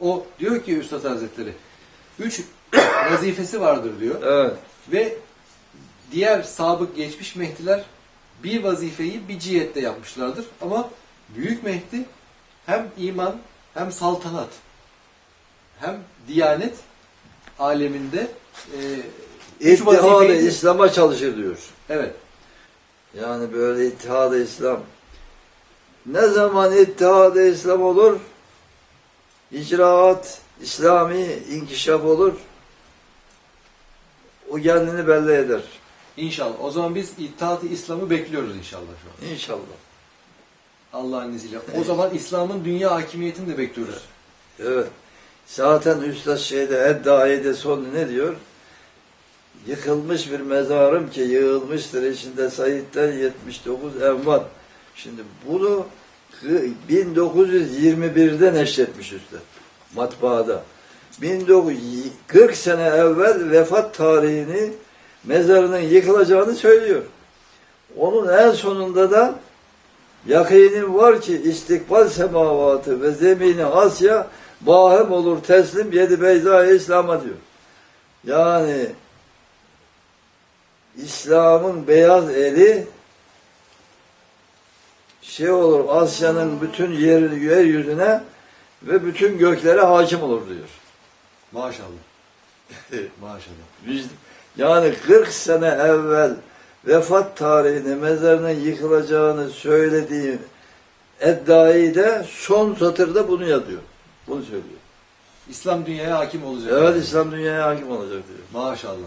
O diyor ki Üstad Hazretleri, üç vazifesi vardır diyor. Evet. Ve diğer sabık geçmiş Mehdiler bir vazifeyi bir cihette yapmışlardır. Ama Büyük Mehdi hem iman hem saltanat hem diyanet aleminde e, İttihadı İslam'a çalışır diyor. Evet. Yani böyle ittihadı İslam. Ne zaman ittihadı İslam olur? İcraat, İslami inkişaf olur. O kendini belli eder. İnşallah. O zaman biz İttihat-ı İslam'ı bekliyoruz inşallah şu an. İnşallah. Allah'ın izniyle. O zaman İslam'ın dünya hakimiyetini de bekliyoruz. Evet. Zaten Üstad şeyde Eddaide sonu ne diyor? Yıkılmış bir mezarım ki yığılmıştır içinde Said'den 79 envat. Şimdi bunu 1921'de neşretmiş Üstad. Matbaada. 1940 sene evvel vefat tarihini mezarının yıkılacağını söylüyor. Onun en sonunda da Yakinim var ki istikbal semavatı ve zemini Asya bahim olur teslim yedi beyza İslam'a diyor. Yani İslam'ın beyaz eli şey olur Asya'nın bütün yer, yeryüzüne ve bütün göklere hakim olur diyor. Maşallah. Maşallah. Biz- Yani 40 sene evvel vefat tarihini mezarının yıkılacağını söylediği Eddai de son satırda bunu yazıyor. Bunu söylüyor. İslam dünyaya hakim olacak. Evet İslam dünyaya hakim olacak diyor. Maşallah.